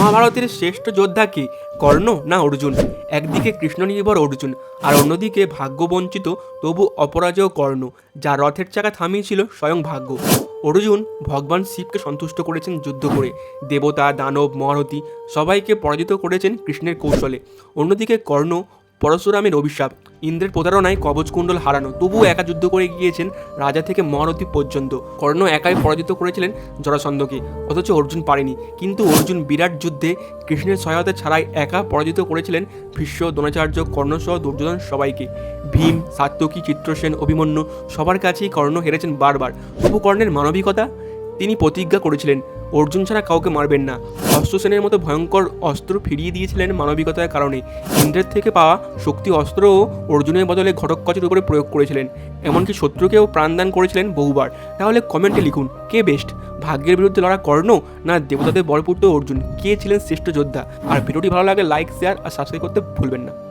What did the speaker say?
মহাভারতের শ্রেষ্ঠ যোদ্ধা কি, কর্ণ না অর্জুন? একদিকে কৃষ্ণ নির্ভর অর্জুন, আর অন্যদিকে ভাগ্যবঞ্চিত তবু অপরাজয় কর্ণ যা রথের চাকা থামিয়েছিল স্বয়ং ভাগ্য। অর্জুন ভগবান শিবকে সন্তুষ্ট করেছেন যুদ্ধ করে। দেবতা, দানব, মহারথী সবাইকে পরাজিত করেছেন কৃষ্ণের কৌশলে। অন্যদিকে কর্ণ পরশুরামের অভিশাপ। ইন্দ্রের প্রতারণায় কবচকুণ্ডল হারানো। তবুও একা যুদ্ধ করে গিয়েছেন রাজা থেকে মহারথী পর্যন্ত। কর্ণ একাই পরাজিত করেছিলেন জরাসন্ধকে। অথচ অর্জুন পারেনি। কিন্তু অর্জুন বিরাট যুদ্ধে কৃষ্ণের সহায়তা ছাড়াই একা পরাজিত করেছিলেন ভীষ্ম, দ্রোণাচার্য কর্ণসহ দুর্যোধন সবাইকে। ভীম সাত্যকী চিত্রসেন, অভিমন্যু সবার কাছেই কর্ণ হেরেছেন বারবার। তবু কর্ণের মানবিকতা? তিনি প্রতিজ্ঞা করেছিলেন, অর্জুন ছাড়া কাউকে মারবেন না। অস্ত্রসেনের মতো ভয়ঙ্কর অস্ত্র ফিরিয়ে দিয়েছিলেন মানবিকতার কারণে। ইন্দ্রের থেকে পাওয়া শক্তি অস্ত্রও অর্জুনের বদলে ঘটককচের উপরে প্রয়োগ করেছিলেন। এমনকি শত্রুকেও প্রাণদান করেছিলেন বহুবার। তাহলে কমেন্টে লিখুন, কে বেস্ট, ভাগ্যের বিরুদ্ধে লড়া কর্ণ না দেবতাদের বরপুত্র অর্জুন? কে ছিলেন শ্রেষ্ঠ যোদ্ধা? আর ভিডিওটি ভালো লাগে লাইক, শেয়ার আর সাবস্ক্রাইব করতে ভুলবেন না।